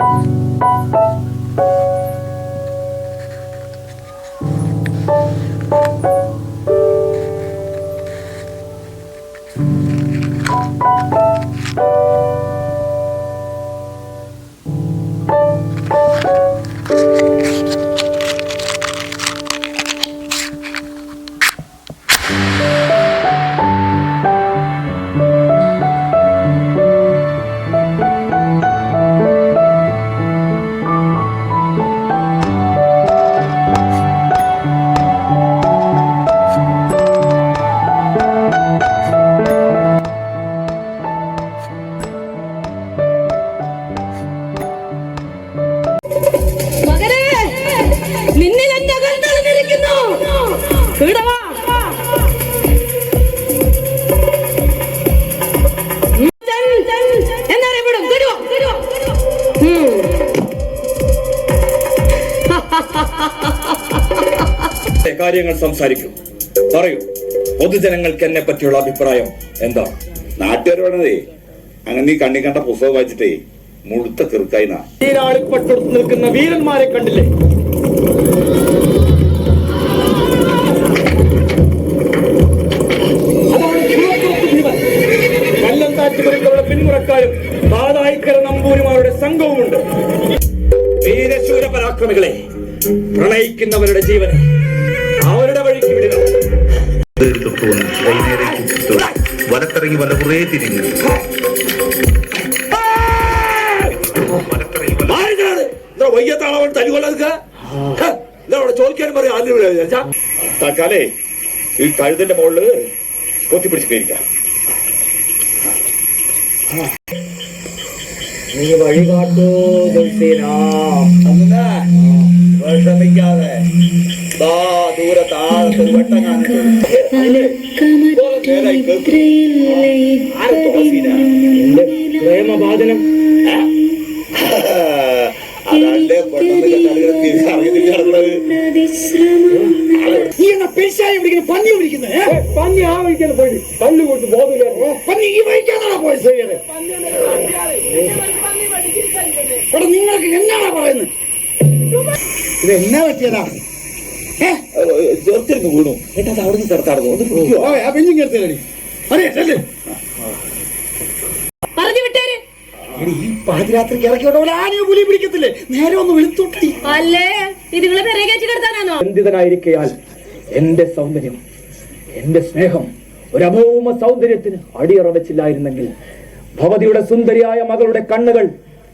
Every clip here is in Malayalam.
Thank you. അകന്തളിഞ്ഞിരിക്കുന്നു ഇവിടെ വാ. ചൻ, ചൻ, എന്നറിയപ്പെടും കാര്യങ്ങൾ സംസാരിക്കും. പറയൂ. പൊതുജനങ്ങൾക്ക് എന്നെ പറ്റിയുള്ള അഭിപ്രായം എന്താ? നാട്ടുകാർ പറഞ്ഞതേ അങ്ങനെ നീ കണ്ണി കണ്ട പുസ്തകം വായിച്ചിട്ടേ മുഴുത്ത ചെറുക്കായിനാ നീരാളിപ്പട്ടൊടുത്ത് നിൽക്കുന്ന വീരന്മാരെ കണ്ടില്ലേ? കല്ലന്താറ്റുപുരക്കളുടെ പിന്മുറക്കാരും പാതായിക്കര നമ്പൂരിമാരുടെ സംഘവുമുണ്ട്. വീരശൂര പരാക്രമികളെ പ്രണയിക്കുന്നവരുടെ ജീവനെ അവരുടെ വഴിക്ക് വിടുക. വലത്തിറങ്ങി വല്ല കുറേ തിരിഞ്ഞു. ചോദിക്കാനും പറയാം. ആദ്യം തൽക്കാലേ ഈ കഴുതിന്റെ മുകളിൽ കൊത്തിപ്പിടിച്ച് കഴിക്കാം நீ வழிகாட்டோ துல்சிராம் வருஷமிக்காத தா தூர தாழ திருவட்டங்கான பிரேம பாதனம் அதே നീ എന്നാ പെരുശായ പിടിക്കുന്ന പന്നി പിടിക്കുന്നത് പന്നി ആ വഴിക്കാണ് പോയി കള്ളു കൊടുത്ത് ബോധമില്ല. പന്നി ഈ വഴിക്കാണോ പോയി ശരിയത് എടാ നിങ്ങൾക്ക് എന്നാണോ പറയുന്നത്? ഇത് എന്നാ പറ്റിയതാ? ചേർത്തിരുന്ന് വീണു. എന്നിട്ട് അത് അവിടെ നിന്ന് ചേർത്താടുന്നു ഒന്ന് ആ പെഞ്ഞും കേട്ടേടി അതെ അല്ലേ പറഞ്ഞു വിട്ടേര് എടി, ഈ പാതിരാത്രിക്ക് ഇറക്കി ആനയോ പുലി പിടിക്കത്തില്ലേ? നേരെ ഒന്ന് വെളുത്തോട്ടി അല്ലേ? ഇതുങ്ങളെ പെരേ കയറ്റി കിടത്താനാണോ ബന്ധിതനായിരിക്കയാൽ എന്റെ സൗന്ദര്യം എന്റെ സ്നേഹം ഒരു അഭൗമ സൗന്ദര്യത്തിന് അടിയറ വെച്ചില്ലായിരുന്നെങ്കിൽ ഭവതിയുടെ സുന്ദരിയായ മകളുടെ കണ്ണുകൾ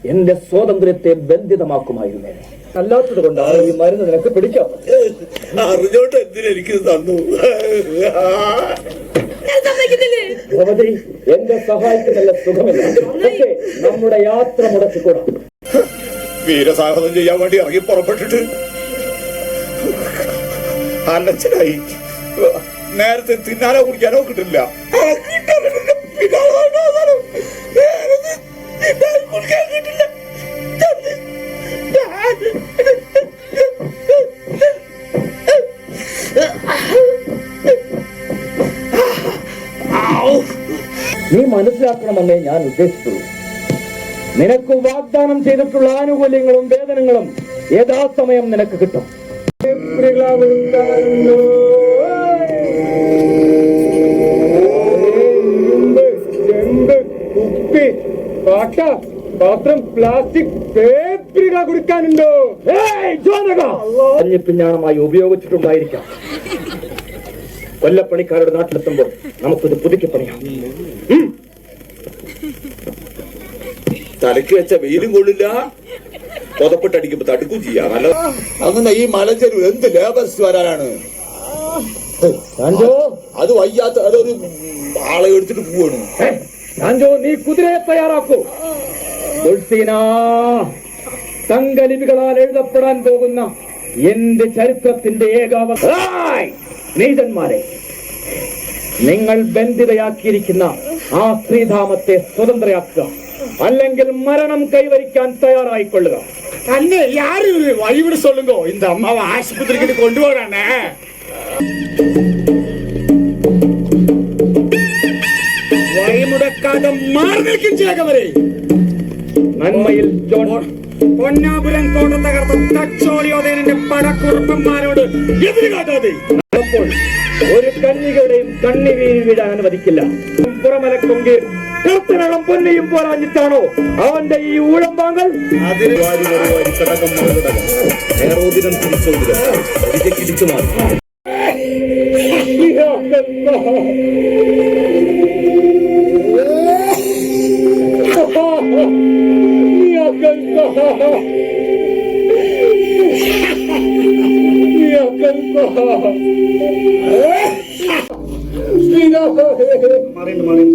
എന്റെ സ്വാതന്ത്ര്യത്തെ ബന്ധിതമാക്കുമായിരുന്നേ അല്ലാത്തത് കൊണ്ടാണ് ഈ മരുന്ന് നിനക്ക് പിടിക്കാം അറിഞ്ഞോട്ട് എന്തിനെനിക്ക് തന്നു ഭഗവതി എന്റെ സഹായിക്കുന്നല്ല സുഖമില്ല പക്ഷേ നമ്മുടെ യാത്ര മുടക്കിക്കൂടാ വീരസാഹസം ചെയ്യാൻ വേണ്ടി ഇറങ്ങി പുറപ്പെട്ടിട്ട് അലച്ചനായി നേരത്തെ തിന്നാനോ കുടിക്കാനോ കിട്ടില്ല നീ മനസ്സിലാക്കണമെന്നേ ഞാൻ ഉദ്ദേശിച്ചുള്ളൂ. നിനക്ക് വാഗ്ദാനം ചെയ്തിട്ടുള്ള ആനുകൂല്യങ്ങളും വേതനങ്ങളും യഥാസമയം നിനക്ക് കിട്ടും. പാത്രം പ്ലാസ്റ്റിക് പേപ്പറുകൾ കൊടുക്കാനുണ്ടോ പിഞ്ഞാണമായി ഉപയോഗിച്ചിട്ടുണ്ടായിരിക്കാം. കൊല്ലപ്പണിക്കാരുടെ നാട്ടിലെത്തുമ്പോൾ നമുക്കിത് പുതുക്കി പണിയാം. തലയ്ക്ക് വെച്ച വെയിലും കൊള്ളില്ല. പുതപ്പിട്ടടിക്കുമ്പോ തടുക്കും ചെയ്യാം. നല്ല അങ്ങനെ ഈ മലഞ്ചെരുവ് എന്ത് ലേബർസ് വരാനാണ്? അത് വയ്യാത്ത അതൊരു ആളെ എടുത്തിട്ട് പോവാണ്. ഹേ, നീ കുതിരയെ തയ്യാറാക്കൂ. തങ്കലിപികളാൽ എഴുതപ്പെടാൻ പോകുന്ന എന്റെ ചരിത്രത്തിന്റെ ഏകാവ സ്നേഹിതന്മാരെ നിങ്ങൾ ബന്ധിതയാക്കിയിരിക്കുന്ന ആ ശ്രീധാമത്തെ സ്വതന്ത്രയാക്കുക. അല്ലെങ്കിൽ മരണം കൈവരിക്കാൻ തയ്യാറായിക്കൊള്ളുക. തന്നെ യാര് വഴിവിട് സൊല്ലുങ്കോ? இந்த அம்மாவை ஆஸ்பத்திரிக்கு கொண்டு போறானே വഴിമുടക്കാതെ മാറി നിൽക്കും നന്മയിൽ പൊന്നാപുരം കോട്ട തകർത്ത തച്ചോളിയോദയനന്റെ പടക്കുറുപ്പന്മാരോട് എതിര് കാട്ടാതെ. അപ്പോൾ കണ്ണിവീഴി വിടാൻ അനുവദിക്കില്ല. പുറമലക്കൊങ്കിൽ കൃത്യനളം പൊന്നിയും പോരാഞ്ഞിട്ടാണോ അവന്റെ ഈ ഊഴം വാങ്ങൽ അതിന് വാരി വാരി വാരി കടകം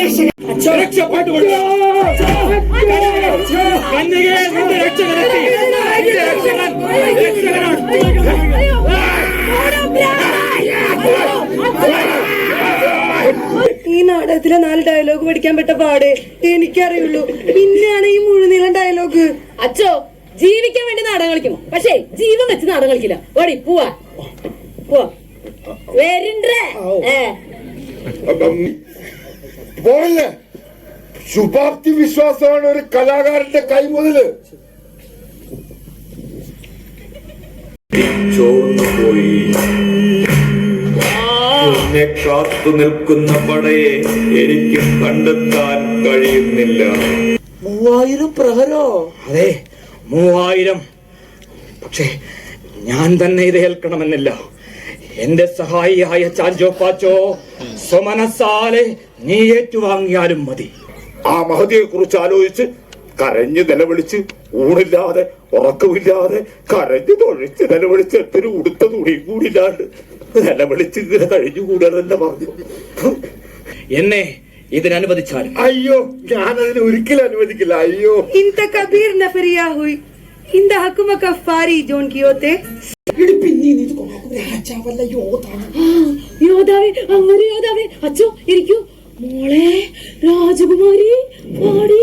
മറുകടകം ഏറോദിനം തിരിച്ചോദിനം ഇടിച്ചു മാറി രക്ഷപ്പെട്ടു കന്യകേ നിന്റെ രക്ഷകനെത്തി നിന്റെ രക്ഷകൻ രക്ഷകനാണ് ഈ നാടകത്തിലെ നാല് ഡയലോഗ് പഠിക്കാൻ പെട്ട പാട് എനിക്കറിയുള്ളൂ പിന്നെയാണ് ഈ മുഴുനീളം ഡയലോഗ് അച്ഛോ ജീവിക്കാൻ വേണ്ടി നാടകം കളിക്കും പക്ഷേ ജീവൻ വെച്ച് നാടകം കളിക്കില്ല ഓടി പോവാ പോവാ വരണ്ടേ ഏ പോണില്ലേ ശുഭാപ്തി വിശ്വാസമാണ് ഒരു കലാകാരന്റെ കൈമുതൽ ചോർന്നുപോയി എന്നെ കാത്തു നിൽക്കുന്ന പടയെ എനിക്ക് കണ്ടെത്താൻ കഴിയുന്നില്ല. മൂവായിരം പ്രഹരോ? അതെ മൂവായിരം. പക്ഷേ ഞാൻ തന്നെ ഇത് ഏൽക്കണമെന്നില്ല. എന്റെ സഹായിയായ ചാഞ്ചോ പാച്ചോ സ്വമനസാലെ നീ ഏറ്റുവാങ്ങിയാലും മതി. ആ മഹതിയെ കുറിച്ച് ആലോചിച്ച് കരഞ്ഞ് നിലവിളിച്ച് ഊണില്ലാതെ ഉറക്കമില്ലാതെ കരഞ്ഞ് തൊഴിച്ച് നിലവിളിച്ച് എത്തൊരു ഉടുത്ത തുണിയും കൂടില്ലാണ്ട് നിലവിളിച്ച് ഇങ്ങനെ കഴിഞ്ഞുകൂടാതെന്നെ പറഞ്ഞു. എന്നെ ഇതിനനുവദിച്ചാൽ അയ്യോ ഞാൻ അതിന് ഒരിക്കലും അനുവദിക്കില്ല. അയ്യോ. ഇന്ത കബീർ യോധാവേ അമ്മ യോധാവേ അച്ഛോ ഇരിക്കൂ. മോളെ രാജകുമാരി പാടി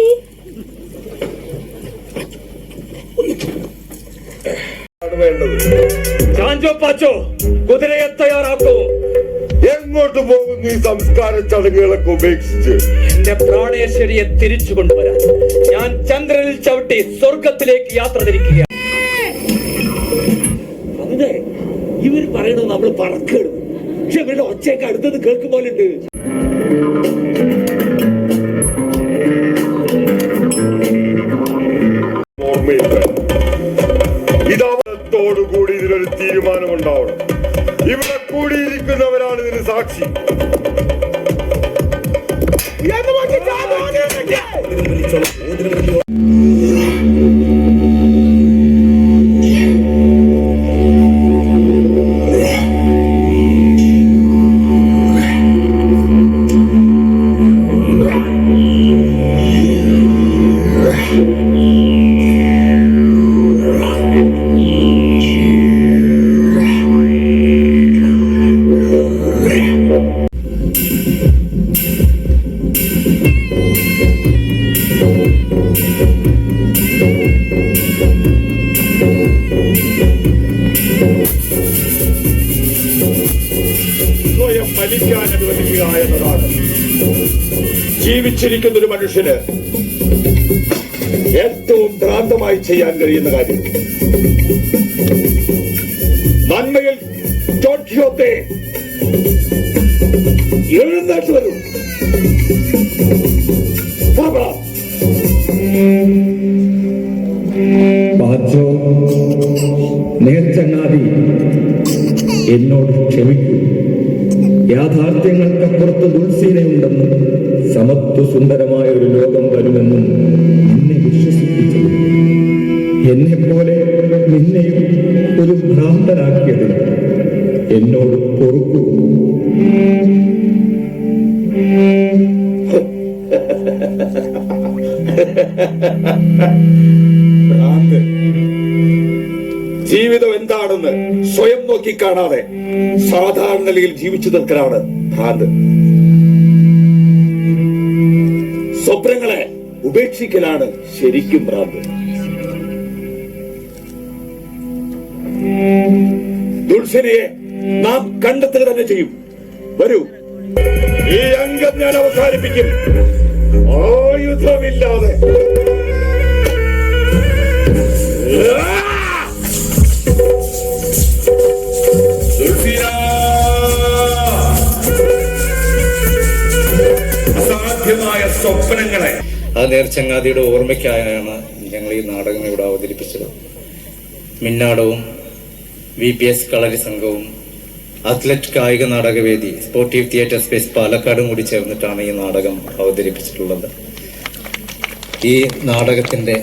ചാഞ്ചോ പാച്ചോ കുതിരയെ തയ്യാറാക്കൂ. എങ്ങോട്ട് പോകും ഈ സംസ്കാര ചടങ്ങുകളൊക്കെ ഉപേക്ഷിച്ച്? എന്റെ പ്രാണേശ്വരിയെ തിരിച്ചു കൊണ്ടുവരാൻ ഞാൻ ചന്ദ്രനിൽ ചവിട്ടി സ്വർഗത്തിലേക്ക് യാത്ര തിരിക്കുക അതെ ഇവർ പറയണത് നമ്മൾ പറക്കണം പക്ഷെ ഇവരുടെ ഒച്ചയൊക്കെ അടുത്തത് കേൾക്കുമ്പോലുണ്ട്. പോലെ ഉണ്ട് ഓർമ്മയില്ല ഇതവത്തോടുകൂടി ഇതിനൊരു തീരുമാനമുണ്ടാവണം. ഇവിടെ കൂടിയിരിക്കുന്നവരാണ് ഇതിന് സാക്ഷി. മനുഷ്യന് ഏറ്റവും ഭ്രാന്തമായി ചെയ്യാൻ കഴിയുന്ന കാര്യം. നന്മയിൽ ടോക്കിയോത്തെ എഴുന്നേറ്റ് വരും. പുറപ്പെടാം. നേർച്ചങ്ങാതി എന്നോട് ക്ഷമിക്കൂ. യാഥാർത്ഥ്യങ്ങൾക്കപ്പുറത്ത് ദുൽസീനയുണ്ടെന്നും സമത്വ സുന്ദരമായ ഒരു ലോകം വരുമെന്നും എന്നെ വിശ്വസിപ്പിച്ചു എന്നെ പോലെ നിന്നെയും ഒരു ഭ്രാന്തനാക്കിയത് എന്നോട് പൊറുക്കൂ. ജീവിതം എന്താണെന്ന് സ്വയം നോക്കി കാണാതെ സാധാരണ നിലയിൽ ജീവിച്ചു നിൽക്കലാണ് ഭ്രാന്ത്. സ്വപ്നങ്ങളെ ഉപേക്ഷിക്കലാണ് ശരിക്കും ഭ്രാന്ത്. ദുൽസനയെ നാം കണ്ടെത്തുക തന്നെ ചെയ്യും. വരൂ. ഈ അംഗം ഞാൻ അവസാനിപ്പിക്കും. ആയുധമില്ലാതെ. അസാധ്യമായ സ്വപ്നങ്ങളെ. ആ നേർച്ചങ്ങാതിയുടെ ഓർമ്മയ്ക്കായാണ് ഞങ്ങൾ ഈ നാടകം ഇവിടെ അവതരിപ്പിച്ചത്. മിന്നാടവും വി പി എസ് കളരി സംഘവും അത്ലറ്റ് കായിക നാടകവേദി സ്പോർട്ടീവ് തിയേറ്റർ സ്പേസ് പാലക്കാടും കൂടി ചേർന്നിട്ടാണ് ഈ നാടകം അവതരിപ്പിച്ചിട്ടുള്ളത്. ഈ നാടകത്തിന്റെ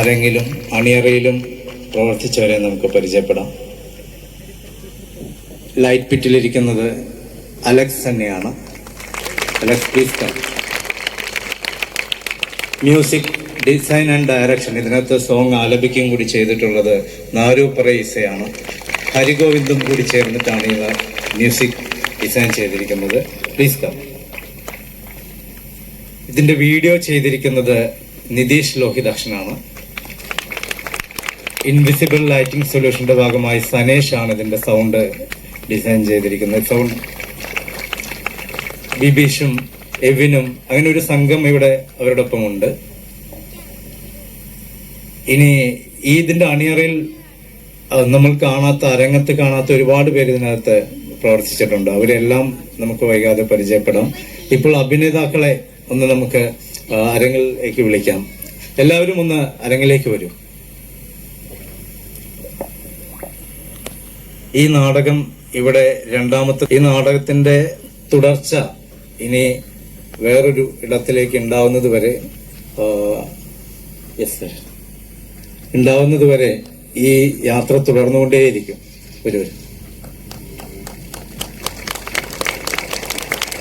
അരങ്ങിലും അണിയറയിലും പ്രവർത്തിച്ചവരെ നമുക്ക് പരിചയപ്പെടാം. ലൈറ്റ് പിറ്റിലിരിക്കുന്നത് അലക്സ് തന്നെയാണ്. Come music design and direction ഇതിനകത്ത് സോങ് ആലപിക്കുകയും കൂടി ചെയ്തിട്ടുള്ളത് നാരു പറയിസയാണ് ഹരിഗോവിന്ദും കൂടി ചേർന്നിട്ടാണ് ഈ മ്യൂസിക് ഡിസൈൻ ചെയ്തിരിക്കുന്നത്. പ്ലീസ് കം ഇതിന്റെ വീഡിയോ ചെയ്തിരിക്കുന്നത് നിതീഷ് ലോഹിതാക്ഷനാണ് ഇൻവിസിബിൾ ലൈറ്റിംഗ് സൊല്യൂഷന്റെ ഭാഗമായി സനേഷ് ആണ് ഇതിന്റെ സൗണ്ട് ഡിസൈൻ ചെയ്തിരിക്കുന്നത്. സൗണ്ട് ബിബീഷും എവിനും അങ്ങനെ ഒരു സംഘം ഇവിടെ അവരോടൊപ്പം ഉണ്ട് ഇനി ഈ ഇതിന്റെ അണിയറയിൽ നമ്മൾ കാണാത്ത അരങ്ങത്ത് കാണാത്ത ഒരുപാട് പേര് ഇതിനകത്ത് പ്രവർത്തിച്ചിട്ടുണ്ട്. അവരെല്ലാം നമുക്ക് വൈകാതെ പരിചയപ്പെടാം. ഇപ്പോൾ അഭിനേതാക്കളെ ഒന്ന് നമുക്ക് അരങ്ങിലേക്ക് വിളിക്കാം. എല്ലാവരും ഒന്ന് അരങ്ങിലേക്ക് വരും. ഈ നാടകം ഇവിടെ രണ്ടാമത്തെ ഈ നാടകത്തിന്റെ തുടർച്ച ഇനി വേറൊരു ഇടത്തിലേക്ക് ഉണ്ടാവുന്നത് വരെ യെസ് ഉണ്ടാവുന്നത് വരെ ഈ യാത്ര തുടർന്നുകൊണ്ടേയിരിക്കും ഒരു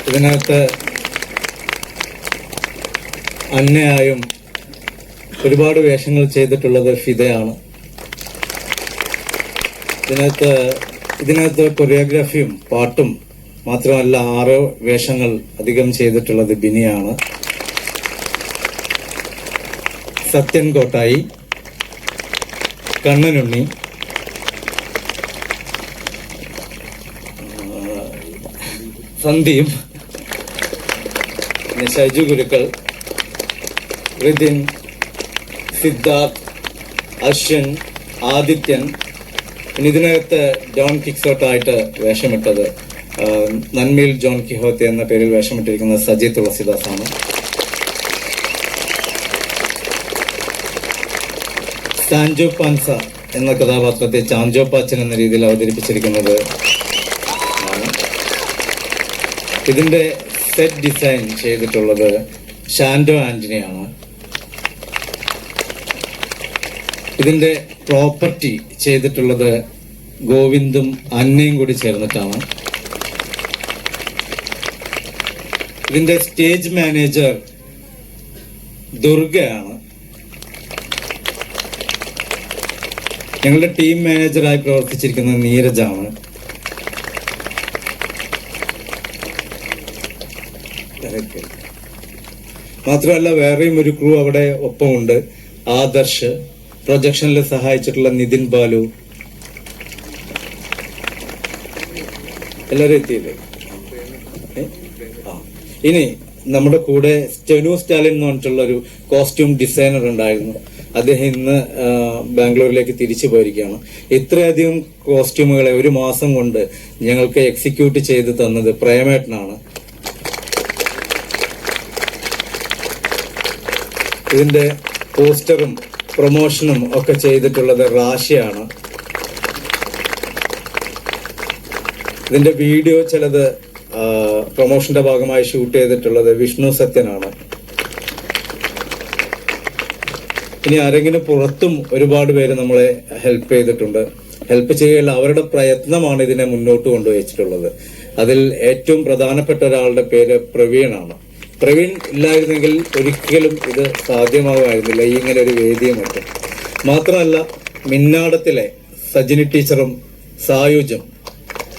ഇതിനകത്ത് അന്നയായും ഒരുപാട് വേഷങ്ങൾ ചെയ്തിട്ടുള്ളത് ഫിദയാണ്. ഇതിനകത്ത് ഇതിനകത്ത് കൊറിയോഗ്രാഫിയും പാട്ടും മാത്രമല്ല ആറ് വേഷങ്ങൾ അധികം ചെയ്തിട്ടുള്ളത് ബിനിയാണ്. സത്യൻ കോട്ടായി കണ്ണനുണ്ണി സന്ദീപ് പിന്നെ ഷൈജു ഗുരുക്കൾ റിതിൻ സിദ്ധാർത്ഥ് അശ്വിൻ ആദിത്യൻ പിന്നെ ഇതിനകത്ത് ഡോൺ കിക്സോട്ടായിട്ട് വേഷമിട്ടത് നന്മയിൽ ജോൺ കിഹോത്തെ എന്ന പേരിൽ വേഷമിട്ടിരിക്കുന്നത് സജി തുളസിദാസാണ്. സാൻജോ പാൻസ എന്ന കഥാപാത്രത്തെ ചാഞ്ചോ പാച്ചൻ എന്ന രീതിയിൽ അവതരിപ്പിച്ചിരിക്കുന്നത്. ഇതിന്റെ സെറ്റ് ഡിസൈൻ ചെയ്തിട്ടുള്ളത് ഷാൻഡോ ആന്റണിയാണ്. ഇതിന്റെ പ്രോപ്പർട്ടി ചെയ്തിട്ടുള്ളത് ഗോവിന്ദും അന്നയും കൂടി ചേർന്നിട്ടാണ്. ഇതിന്റെ സ്റ്റേജ് മാനേജർ ദുർഗയാണ്. ഞങ്ങളുടെ ടീം മാനേജറായി പ്രവർത്തിച്ചിരിക്കുന്നത് നീരജാണ്. മാത്രമല്ല വേറെയും ഒരു ക്രൂ അവിടെ ഒപ്പമുണ്ട്. ആദർശ് പ്രൊജക്ഷനിൽ സഹായിച്ചിട്ടുള്ള നിതിൻ ബാലു. എല്ലാവരും എത്തിയില്ലേ. ഇനി നമ്മുടെ കൂടെ സ്റ്റെനു സ്റ്റാലിൻ എന്ന് പറഞ്ഞിട്ടുള്ള ഒരു കോസ്റ്റ്യൂം ഡിസൈനർ ഉണ്ടായിരുന്നു. അദ്ദേഹം ഇന്ന് ബാംഗ്ലൂരിലേക്ക് തിരിച്ചു പോയിരിക്കുകയാണ്. ഇത്രയധികം കോസ്റ്റ്യൂമുകളെ ഒരു മാസം കൊണ്ട് ഞങ്ങൾക്ക് എക്സിക്യൂട്ട് ചെയ്ത് തന്നത് പ്രേമേട്ടനാണ്. ഇതിന്റെ പോസ്റ്ററും പ്രൊമോഷനും ഒക്കെ ചെയ്തിട്ടുള്ളത് റാഷിയാണ്. ഇതിന്റെ വീഡിയോ ചിലത് പ്രൊമോഷന്റെ ഭാഗമായി ഷൂട്ട് ചെയ്തിട്ടുള്ളത് വിഷ്ണു സത്യനാണ്. ഇനി ആരെങ്കിലും പുറത്തും ഒരുപാട് പേര് നമ്മളെ ഹെൽപ്പ് ചെയ്തിട്ടുണ്ട്. ഹെൽപ്പ് ചെയ്യുകയുള്ള അവരുടെ പ്രയത്നമാണ് ഇതിനെ മുന്നോട്ട് കൊണ്ടുവച്ചിട്ടുള്ളത്. അതിൽ ഏറ്റവും പ്രധാനപ്പെട്ട ഒരാളുടെ പേര് പ്രവീണാണ്. പ്രവീൺ ഇല്ലായിരുന്നെങ്കിൽ ഒരിക്കലും ഇത് സാധ്യമാകുമായിരുന്നില്ല ഈ ഇങ്ങനെ ഒരു വേദിയും മറ്റും. മാത്രമല്ല മിന്നാടത്തിലെ സജിനി ടീച്ചറും സായുജും.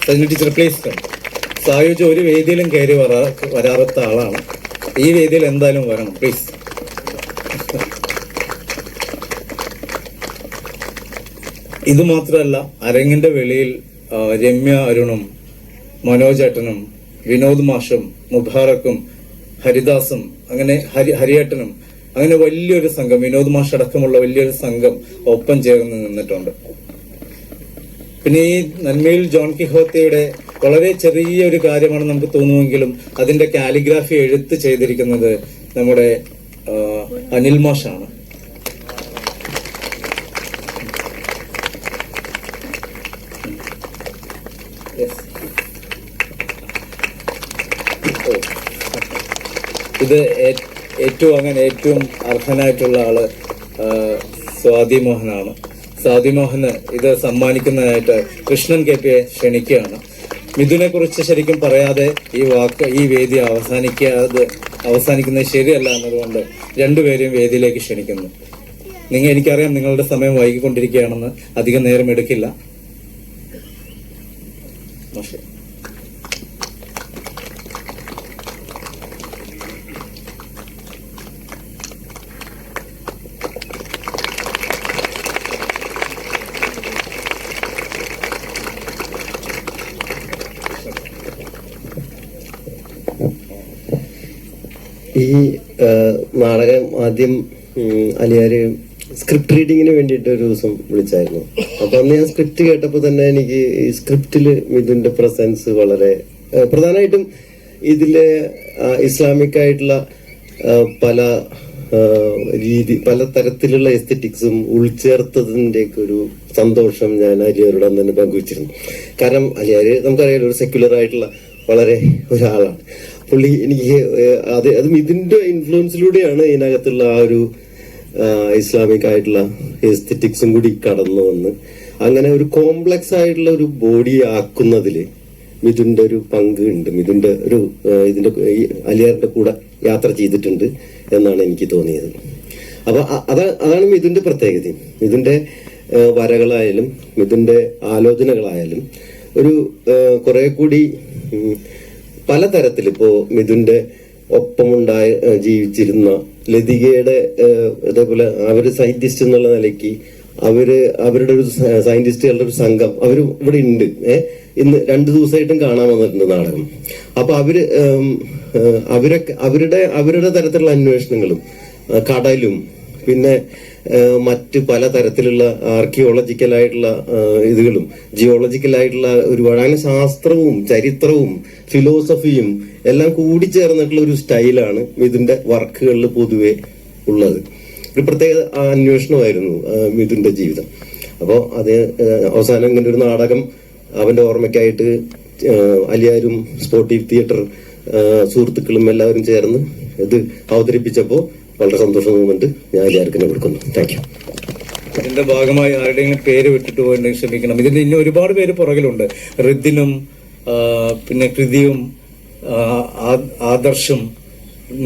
Sajini teacher please come Sayuj ഒരു വേദിയിലും കയറി വരാ വരാത്ത ആളാണ്. ഈ വേദിയിൽ എന്തായാലും വരണം പ്ലീസ് ഇത് മാത്രമല്ല അരങ്ങിന്റെ വെളിയിൽ രമ്യ അരുണും മനോജേട്ടനും വിനോദ് മാഷും മുബാറക്കും ഹരിദാസും അങ്ങനെ ഹരി ഹരിയേട്ടനും അങ്ങനെ വലിയൊരു സംഘം വിനോദ് മാഷ് അടക്കമുള്ള വലിയൊരു സംഘം ഒപ്പം ചേർന്ന് നിന്നിട്ടുണ്ട്. പിന്നെ ഈ നന്മയിൽ ജോൺ കിഹോത്തയുടെ വളരെ ചെറിയ ഒരു കാര്യമാണ് നമുക്ക് തോന്നുമെങ്കിലും അതിന്റെ കാലിഗ്രാഫി എഴുത്ത് ചെയ്തിരിക്കുന്നത് നമ്മുടെ അനിൽ മാഷാണ് ഇത് ഏറ്റവും അങ്ങനെ ഏറ്റവും അർഹനായിട്ടുള്ള ആൾ സ്വാതി മോഹനാണ്. സ്വാതി മോഹന് ഇത് സമ്മാനിക്കുന്നതായിട്ട് കൃഷ്ണൻ കെ പിയെ ക്ഷണിക്കുകയാണ്. മിഥുനെ കുറിച്ച് ശരിക്കും പറയാതെ ഈ വാക്ക് ഈ വേദി അവസാനിക്കാതെ അവസാനിക്കുന്നത് ശരിയല്ല എന്നതുകൊണ്ട് രണ്ടുപേരെയും വേദിയിലേക്ക് ക്ഷണിക്കുന്നു. നിങ്ങൾ എനിക്കറിയാം നിങ്ങളുടെ സമയം വൈകിക്കൊണ്ടിരിക്കുകയാണെന്ന്. അധികം നേരം എടുക്കില്ല. ഈ നാടകം ആദ്യം അലിയാര് സ്ക്രിപ്റ്റ് റീഡിങ്ങിന് വേണ്ടിയിട്ട് ഒരു ദിവസം വിളിച്ചായിരുന്നു. അപ്പൊ അന്ന് ഞാൻ സ്ക്രിപ്റ്റ് കേട്ടപ്പോൾ തന്നെ എനിക്ക് ഈ സ്ക്രിപ്റ്റിൽ മിഥുന്റെ പ്രസൻസ് വളരെ പ്രധാനമായിട്ടും ഇതിലെ ഇസ്ലാമിക് ആയിട്ടുള്ള പല രീതി പല തരത്തിലുള്ള എസ്തറ്റിക്സും ഉൾച്ചേർത്തതിന്റെ ഒരു സന്തോഷം ഞാൻ അലിയാരോട് അന്ന് തന്നെ പങ്കുവച്ചിരുന്നു. കാരണം അലിയാര് നമുക്കറിയാലോ ഒരു സെക്യുലർ ആയിട്ടുള്ള വളരെ ഒരാളാണ്. പുള്ളി എനിക്ക് അതെ അത് ഇതിന്റെ ഇൻഫ്ലുവൻസിലൂടെയാണ് ഇതിനകത്തുള്ള ആ ഒരു ഇസ്ലാമിക് ആയിട്ടുള്ള എസ്തെറ്റിക്സും കൂടി കടന്നു വന്ന്. അങ്ങനെ ഒരു കോംപ്ലക്സ് ആയിട്ടുള്ള ഒരു ബോഡി ആക്കുന്നതിൽ മിഥുന്റെ ഒരു പങ്ക് ഉണ്ട്. മിഥുന്റെ ഒരു ഇതിന്റെ അലിയാറിന്റെ കൂടെ യാത്ര ചെയ്തിട്ടുണ്ട് എന്നാണ് എനിക്ക് തോന്നിയത്. അപ്പൊ അതാ അതാണ് മിഥുന്റെ പ്രത്യേകത മിഥുന്റെ വരകളായാലും മിഥുന്റെ ആലോചനകളായാലും ഒരു കുറെ കൂടി പലതരത്തിൽ ഇപ്പോ മിഥുന്റെ ഒപ്പമുണ്ടായ ജീവിച്ചിരുന്ന ലതികയുടെ അതേപോലെ അവർ സയന്റിസ്റ്റ് എന്നുള്ള നിലയ്ക്ക് അവർ അവരുടെ ഒരു സയന്റിസ്റ്റുകളുടെ ഒരു സംഘം അവർ ഇവിടെ ഉണ്ട്. ഇന്ന് രണ്ടു ദിവസമായിട്ടും കാണാൻ വന്നിട്ടുണ്ട് നാടകം. അപ്പൊ അവർ അവരൊക്കെ അവരുടെ അവരുടെ തരത്തിലുള്ള അന്വേഷണങ്ങളും കടലും പിന്നെ മറ്റ് പല തരത്തിലുള്ള ആർക്കിയോളജിക്കൽ ആയിട്ടുള്ള ഇതുകളും ജിയോളജിക്കൽ ആയിട്ടുള്ള ഒരുപാട് അങ്ങനെ ശാസ്ത്രവും ചരിത്രവും ഫിലോസഫിയും എല്ലാം കൂടി കൂടിച്ചേർന്നിട്ടുള്ള ഒരു സ്റ്റൈലാണ് ഇതിന്റെ വർക്കുകളിൽ പൊതുവെ ഉള്ളത്. ഒരു പ്രത്യേക അന്വേഷണമായിരുന്നു മിഥുന്റെ ജീവിതം. അപ്പോൾ അത് അവസാനം ഇങ്ങനെ ഒരു നാടകം അവന്റെ ഓർമ്മയ്ക്കായിട്ട് അലിയാരും സ്പോർട്ടീവ് തിയേറ്റർ സുഹൃത്തുക്കളും എല്ലാവരും ചേർന്ന് ഇത് അവതരിപ്പിച്ചപ്പോൾ വളരെ സന്തോഷം തോന്നുന്നുണ്ട് ഞാൻ എല്ലാവർക്കും കൊടുക്കുന്നു. താങ്ക് യു ഇതിന്റെ ഭാഗമായി ആരുടെയെങ്കിലും പേര് വിട്ടിട്ട് പോയിട്ടുണ്ടെങ്കിൽ ക്ഷമിക്കണം ഇതിന്റെ ഇനി ഒരുപാട് പേര് പുറകിലുണ്ട്. റിദ്ദിനും പിന്നെ കൃതിയും ആദർശും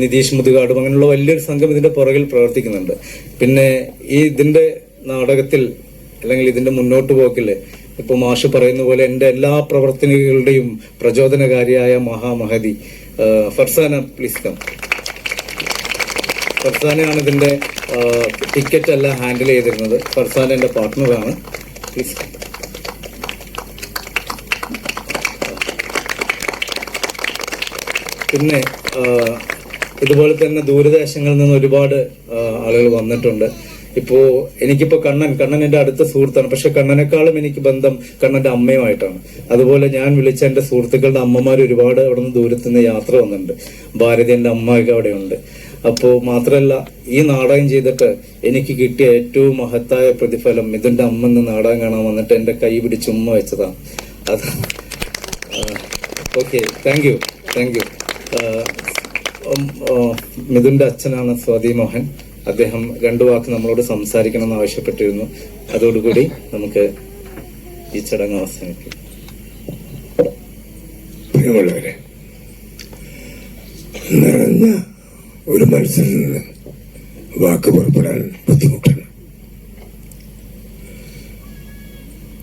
നിതീഷ് മുതുകാടും അങ്ങനെയുള്ള വലിയൊരു സംഘം ഇതിന്റെ പുറകിൽ പ്രവർത്തിക്കുന്നുണ്ട്. പിന്നെ ഈ ഇതിന്റെ നാടകത്തിൽ അല്ലെങ്കിൽ ഇതിന്റെ മുന്നോട്ട് പോക്കിൽ ഇപ്പൊ മാഷ് പറയുന്ന പോലെ എന്റെ എല്ലാ പ്രവർത്തനങ്ങളുടെയും പ്രചോദനകാരിയായ മഹാമഹതി ഫർസാന പ്ലീസ് കം. ഫർസാനയാണ് ഇതിന്റെ ടിക്കറ്റ് എല്ലാം ഹാൻഡിൽ ചെയ്തിരുന്നത്. ഫർസാന എന്റെ പാർട്ട്ണറാണ്. പ്ലീസ് പിന്നെ ഇതുപോലെ തന്നെ ദൂരദേശങ്ങളിൽ നിന്ന് ഒരുപാട് ആളുകൾ വന്നിട്ടുണ്ട്. ഇപ്പോ എനിക്കിപ്പോ കണ്ണൻ കണ്ണൻ എന്റെ അടുത്ത സുഹൃത്താണ്. പക്ഷെ കണ്ണനേക്കാളും എനിക്ക് ബന്ധം കണ്ണന്റെ അമ്മയുമായിട്ടാണ്. അതുപോലെ ഞാൻ വിളിച്ച എന്റെ സുഹൃത്തുക്കളുടെ അമ്മമാർ ഒരുപാട് അവിടെ നിന്ന് ദൂരത്തു നിന്ന് യാത്ര വന്നിട്ടുണ്ട്. ഭാരതി എന്റെ അമ്മയൊക്കെ അവിടെയുണ്ട്. അപ്പോ മാത്രല്ല ഈ നാടകം ചെയ്തിട്ട് എനിക്ക് കിട്ടിയ ഏറ്റവും മഹത്തായ പ്രതിഫലം ഇതിന്റെ അമ്മ നാടകം കാണാൻ വന്നിട്ട് എന്റെ കൈ പിടിച്ച് ഉമ്മ വെച്ചതാണ്. അത് okay thank you thank you മിഥുന്റെ അച്ഛനാണ് സ്വാതി മോഹൻ. അദ്ദേഹം രണ്ടു വാക്ക് നമ്മളോട് സംസാരിക്കണം എന്ന് ആവശ്യപ്പെട്ടിരുന്നു. അതോടുകൂടി നമുക്ക് ഈ ചടങ്ങ് അവസാനിക്കും ഒരു മനസ്സിൽ നിന്ന് വാക്ക് പുറപ്പെടാൻ ബുദ്ധിമുട്ടാണ്.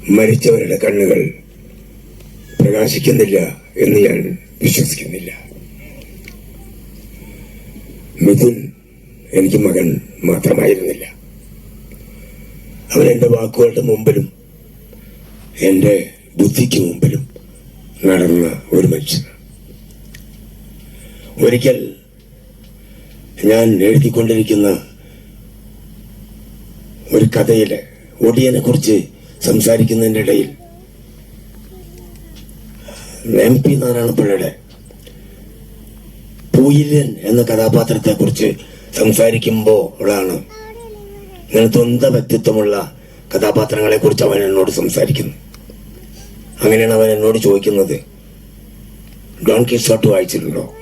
മരിച്ചവരുടെ കണ്ണുകൾ പ്രകാശിക്കുന്നില്ല എന്ന് ഞാൻ വിശ്വസിക്കുന്നില്ല. മിഥുൻ എനിക്ക് മകൻ മാത്രമായിരുന്നില്ല. അവൻ എന്റെ വാക്കുകളുടെ മുമ്പിലും എന്റെ ബുദ്ധിക്ക് മുമ്പിലും നടന്ന ഒരു മനുഷ്യൻ ഒരിക്കൽ ഞാൻ എഴുതിക്കൊണ്ടിരിക്കുന്ന ഒരു കഥയിലെ ഒടിയനെ കുറിച്ച് സംസാരിക്കുന്നതിന്റെ ഇടയിൽ എം പി നാരായണപ്പിള്ളയുടെ പൂയിലൻ എന്ന കഥാപാത്രത്തെ കുറിച്ച് സംസാരിക്കുമ്പോഴാണ് ഇങ്ങനെ സ്വന്ത വ്യക്തിത്വമുള്ള കഥാപാത്രങ്ങളെ കുറിച്ച് അവൻ എന്നോട് സംസാരിക്കുന്നു അങ്ങനെയാണ് അവൻ എന്നോട് ചോദിക്കുന്നത് ഡോൺ കിഷോട്ട് വായിച്ചിട്ടുണ്ടോ.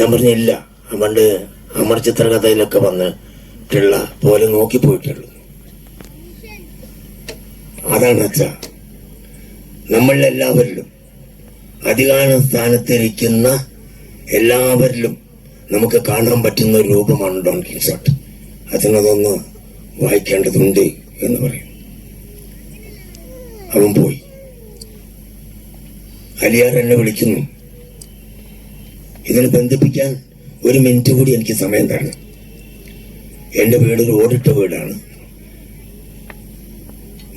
ഞാൻ പറഞ്ഞില്ല പണ്ട് അമർ ചിത്രകഥയിലൊക്കെ വന്നിട്ടുള്ള പോലെ നോക്കി പോയിട്ടുള്ളൂ അതാണ് അച്ഛ. നമ്മളെല്ലാവരിലും അധികാര സ്ഥാനത്തിരിക്കുന്ന എല്ലാവരിലും നമുക്ക് കാണാൻ പറ്റുന്ന ഒരു രൂപമാണ് ഡോൺ കിൻസോട്ട്. അച്ഛനതൊന്ന് വായിക്കേണ്ടതുണ്ട് എന്ന് പറയും. അവൻ പോയി. അലിയാർ എന്നെ വിളിക്കുന്നു. ഇതിനെ ബന്ധിപ്പിക്കാൻ ഒരു മിനിറ്റ് കൂടി എനിക്ക് സമയം തരണം. എന്റെ വീട് ഒരു ഓടിട്ട വീടാണ്.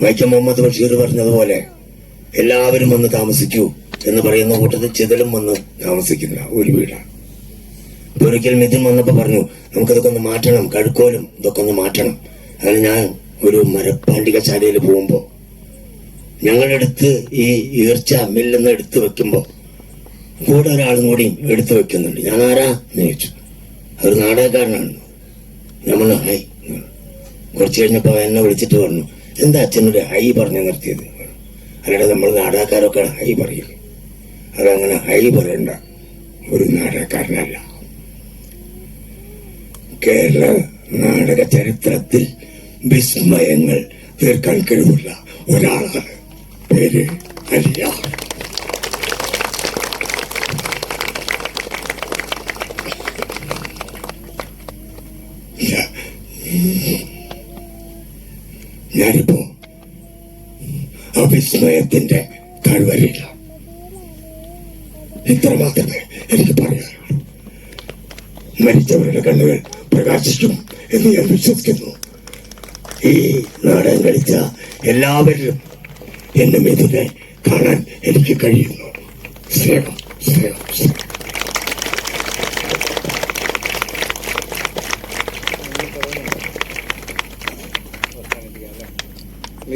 വൈക്കം മുഹമ്മദ് ബഷീർ പറഞ്ഞതുപോലെ എല്ലാവരും വന്ന് താമസിക്കൂ എന്ന് പറയുന്ന കൂട്ടത്തിൽ ചിതലും വന്ന് താമസിക്കുന്ന ഒരു വീടാണ്. അപ്പൊ ഒരിക്കൽ മിഥുൻ വന്നപ്പോ പറഞ്ഞു നമുക്കിതൊക്കെ ഒന്ന് മാറ്റണം കഴുക്കോലും ഇതൊക്കെ ഒന്ന് മാറ്റണം. അങ്ങനെ ഞാൻ ഒരു മരപ്പാണ്ടികശാലയിൽ പോകുമ്പോൾ ഞങ്ങളെടുത്ത് ഈ ഈർച്ച മില്ലെന്ന് എടുത്തു വെക്കുമ്പോ കൂടെ ഒരാളും കൂടി എടുത്തു വെക്കുന്നുണ്ട്. ഞാൻ ആരാ എന്ന് ചോദിച്ചു. അവർ നാടകക്കാരനാണ്. നമ്മൾ ഹൈ കുറച്ച് കഴിഞ്ഞപ്പോ എന്നെ വിളിച്ചിട്ട് പറഞ്ഞു എന്താ അച്ഛനോട് ഹൈ പറഞ്ഞു നിർത്തിയത്? അല്ലാതെ നമ്മൾ നാടകക്കാരൊക്കെ ഹൈ പറയും അതങ്ങനെ ഹൈ പറയണ്ട. ഒരു നാടകക്കാരനല്ല. കേരള നാടക ചരിത്രത്തിൽ വിസ്മയങ്ങൾ തീർക്കാൻ കഴിവുള്ള ഒരാളാണ്. പേര് അലിയ. ഞാനിപ്പോ ആ വിസ്മയത്തിന്റെ കഴിവരില്ല ഇത്ര മാത്രമേ എനിക്ക് പറയാനുള്ളൂ. മരിച്ചവരുടെ കണ്ണുകൾ പ്രകാശിക്കും എന്ന് ഞാൻ വിശ്വസിക്കുന്നു. ഈ നാടകം കളിച്ച എല്ലാവരിലും എന്നെ ഇതിനെ കാണാൻ എനിക്ക് കഴിയുന്നു. സ്നേഹം സ്നേഹം സ്നേഹം.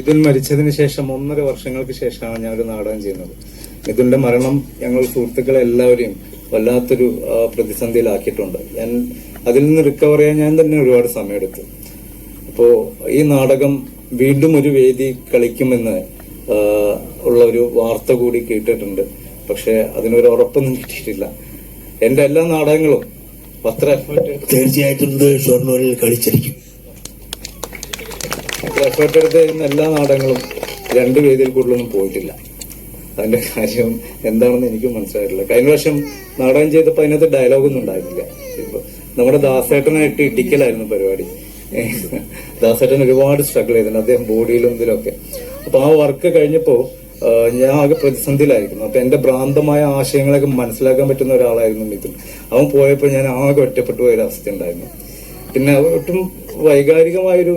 മിഥുൻ മരിച്ചതിന് ശേഷം ഒന്നര വർഷങ്ങൾക്ക് ശേഷമാണ് ഞാൻ ഒരു നാടകം ചെയ്യുന്നത്. മിഥുന്റെ മരണം ഞങ്ങൾ സുഹൃത്തുക്കളെ എല്ലാവരെയും വല്ലാത്തൊരു പ്രതിസന്ധിയിലാക്കിയിട്ടുണ്ട്. ഞാൻ അതിൽ നിന്ന് റിക്കവർ ചെയ്യാൻ ഞാൻ തന്നെ ഒരുപാട് സമയമെടുത്തു. അപ്പോൾ ഈ നാടകം വീണ്ടും ഒരു വേദി കളിക്കുമെന്ന് ഉള്ള ഒരു വാർത്ത കൂടി കേട്ടിട്ടുണ്ട്. പക്ഷേ അതിനൊരു ഉറപ്പൊന്നും കിട്ടിയിട്ടില്ല. എന്റെ എല്ലാ നാടകങ്ങളും എഫേർട്ട് തീർച്ചയായിട്ടും കളിച്ചിരിക്കും. ചെയ്യുന്ന എല്ലാ നാടകങ്ങളും രണ്ട് വേദിയിൽ കൂടുതലൊന്നും പോയിട്ടില്ല. അതിന്റെ കാര്യം എന്താണെന്ന് എനിക്കും മനസ്സിലായിട്ടില്ല. കഴിഞ്ഞ വർഷം നാടകം ചെയ്തപ്പോൾ അതിനകത്ത് ഡയലോഗൊന്നും ഉണ്ടായിരുന്നില്ല. നമ്മുടെ ദാസേട്ടനായിട്ട് ഇടിക്കലായിരുന്നു പരിപാടി. ദാസേട്ടൻ ഒരുപാട് സ്ട്രഗിൾ ചെയ്തിട്ടുണ്ട്. അദ്ദേഹം ബോഡിയിലും ഇതിലൊക്കെ. അപ്പൊ ആ വർക്ക് കഴിഞ്ഞപ്പോൾ ഞാൻ ആകെ പ്രതിസന്ധിയിലായിരുന്നു. അപ്പൊ എന്റെ ഭ്രാന്തമായ ആശയങ്ങളൊക്കെ മനസ്സിലാക്കാൻ പറ്റുന്ന ഒരാളായിരുന്നു മിഥുൻ. അവൻ പോയപ്പോൾ ഞാൻ ആകെ ഒറ്റപ്പെട്ടു പോയ ഒരു അവസ്ഥ ഉണ്ടായിരുന്നു. പിന്നെ ഒട്ടും വൈകാരികമായൊരു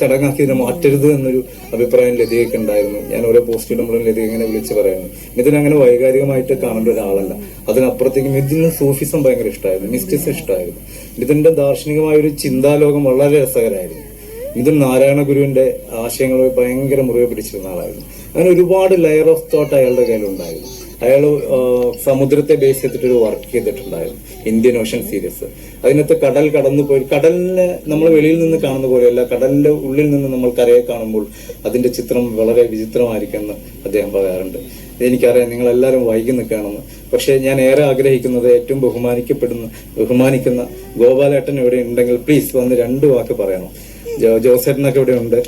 ചടങ്ങാക്കി ഇതിനെ മാറ്റരുത് എന്നൊരു അഭിപ്രായം ലതികയ്ക്ക് ഉണ്ടായിരുന്നു. ഞാൻ ഓരോ പോസ്റ്റ് ഇടുമ്പോഴും ലതിക ഇങ്ങനെ വിളിച്ച് പറയുന്നു. ഇതിനങ്ങനെ വൈകാരികമായിട്ട് കാണേണ്ട ഒരാളല്ല അതിനപ്പുറത്തേക്കും ഇതിന് സൂഫിസം ഭയങ്കര ഇഷ്ടമായിരുന്നു മിസ്റ്റിസം ഇഷ്ടമായിരുന്നു ഇതിന്റെ ദാർശനികമായ ഒരു ചിന്താലോകം വളരെ രസകരമായിരുന്നു. മിഥുൻ നാരായണ ഗുരുവിന്റെ ആശയങ്ങൾ ഭയങ്കര മുറിവ് പിടിച്ചിരുന്ന ആളായിരുന്നു. അങ്ങനെ ഒരുപാട് ലെയർ ഓഫ് തോട്ട് അയാളുടെ കയ്യിലുണ്ടായിരുന്നു. അയാൾ സമുദ്രത്തെ ബേസ് ചെയ്തിട്ട് ഒരു വർക്ക് ചെയ്തിട്ടുണ്ടായിരുന്നു. ഇന്ത്യൻ ഓഷൻ സീരീസ് അതിനകത്ത് കടൽ കടന്നു പോയി. കടലിനെ നമ്മൾ വെളിയിൽ നിന്ന് കാണുന്ന പോലെയല്ല കടലിന്റെ ഉള്ളിൽ നിന്ന് നമ്മൾ കരയെ കാണുമ്പോൾ അതിന്റെ ചിത്രം വളരെ വിചിത്രമായിരിക്കുമെന്ന് അദ്ദേഹം പറയാറുണ്ട്. എനിക്കറിയാം നിങ്ങൾ എല്ലാവരും വൈകി നിൽക്കുകയാണെന്ന്. പക്ഷേ ഞാൻ ഏറെ ആഗ്രഹിക്കുന്നത് ഏറ്റവും ബഹുമാനിക്കപ്പെടുന്ന ബഹുമാനിക്കുന്ന ഗോപാലേട്ടൻ ഇവിടെ ഉണ്ടെങ്കിൽ പ്ലീസ് വന്ന് രണ്ട് വാക്ക് പറയണം. ജോസേട്ടനൊക്കെ ഇവിടെ ഉണ്ട്.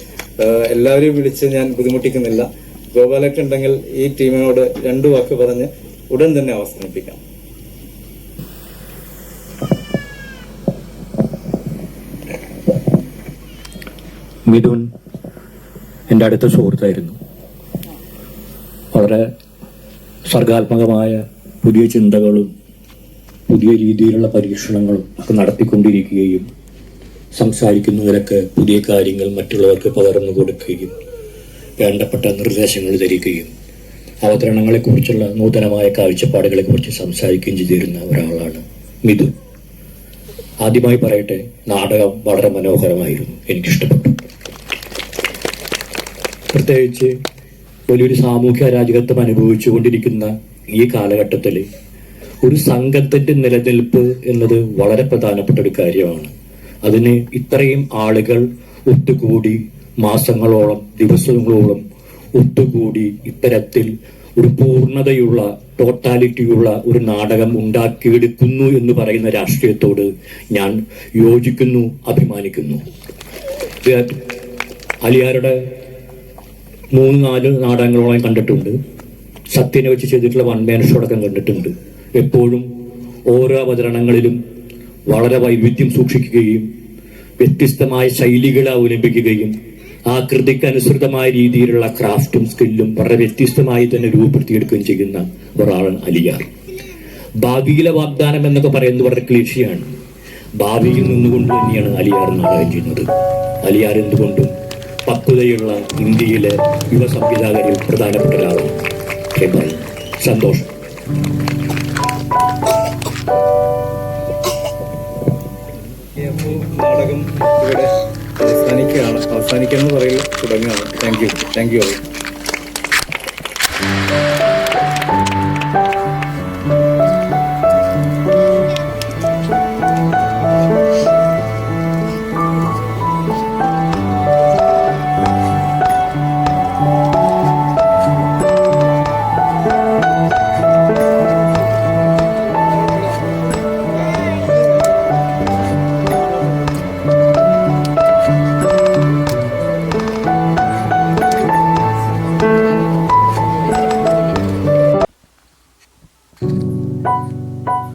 എല്ലാവരെയും വിളിച്ച് ഞാൻ ബുദ്ധിമുട്ടിക്കുന്നില്ല. ഗോപാലേട്ടൻ ഉണ്ടെങ്കിൽ ഈ ടീമിനോട് രണ്ടു വാക്ക് പറഞ്ഞ് ഉടൻ തന്നെ അവസാനിപ്പിക്കാം. മിഥുൻ എന്റെ അടുത്ത സുഹൃത്തായിരുന്നു. വളരെ സർഗാത്മകമായ പുതിയ ചിന്തകളും പുതിയ രീതിയിലുള്ള പരീക്ഷണങ്ങളും ഒക്കെ നടത്തിക്കൊണ്ടിരിക്കുകയും സംസാരിക്കുന്നതിലൊക്കെ പുതിയ കാര്യങ്ങൾ മറ്റുള്ളവർക്ക് പകർന്നു കൊടുക്കുകയും വേണ്ടപ്പെട്ട നിർദ്ദേശങ്ങൾ ധരിക്കുകയും അവതരണങ്ങളെക്കുറിച്ചുള്ള നൂതനമായ കാഴ്ചപ്പാടുകളെക്കുറിച്ച് സംസാരിക്കുകയും ചെയ്തിരുന്ന ഒരാളാണ് മിഥുൻ. ആദ്യമായി പറയട്ടെ നാടകം വളരെ മനോഹരമായിരുന്നു. എനിക്കിഷ്ടപ്പെട്ടു. പ്രത്യേകിച്ച് വലിയൊരു സാമൂഹ്യ അരാജകത്വം അനുഭവിച്ചുകൊണ്ടിരിക്കുന്ന ഈ കാലഘട്ടത്തിൽ ഒരു സംഘത്തിന്റെ നിലനിൽപ്പ് എന്നത് വളരെ പ്രധാനപ്പെട്ട ഒരു കാര്യമാണ്. അതിന് ഇത്രയും ആളുകൾ ഒത്തുകൂടി മാസങ്ങളോളം ദിവസങ്ങളോളം ഒത്തുകൂടി ഇത്തരത്തിൽ ഒരു പൂർണതയുള്ള ടോട്ടാലിറ്റിയുള്ള ഒരു നാടകം ഉണ്ടാക്കിയെടുക്കുന്നു എന്ന് പറയുന്ന രാഷ്ട്രീയത്തോട് ഞാൻ യോജിക്കുന്നു അഭിമാനിക്കുന്നു. അലിയാരുടെ മൂന്ന് നാല് നാടകങ്ങളോളം കണ്ടിട്ടുണ്ട്. സത്യനെ വെച്ച് ചെയ്തിട്ടുള്ള വൺ മാൻ ഷോ അടക്കം കണ്ടിട്ടുണ്ട്. എപ്പോഴും ഓരോ അവതരണങ്ങളിലും വളരെ വൈവിധ്യം സൂക്ഷിക്കുകയും വ്യത്യസ്തമായ ശൈലികൾ അവലംബിക്കുകയും ആ കൃതിക്ക് അനുസൃതമായ രീതിയിലുള്ള ക്രാഫ്റ്റും സ്കില്ലും വളരെ വ്യത്യസ്തമായി തന്നെ രൂപപ്പെടുത്തിയെടുക്കുകയും ചെയ്യുന്ന ഒരാളാണ് അലിയാർ. ഭാവിയിലെ വാഗ്ദാനം എന്നൊക്കെ പറയുന്നത് വളരെ ക്ലീശയാണ്. ഭാവിയിൽ നിന്നുകൊണ്ട് തന്നെയാണ് അലിയാർ നാടകം ചെയ്യുന്നത്. അലിയാർ എന്തുകൊണ്ടും പക്വതയുള്ള ഇന്ത്യയിലെ യുവ സംവിധായകരിൽ പ്രധാനപ്പെട്ട ഒരാളാണ്. സന്തോഷം. നാടകം ഇവിടെ അവസാനിക്കുകയാണ്. അവസാനിക്കാന്ന് പറയൽ തുടങ്ങുകയാണ്. Thank you thank U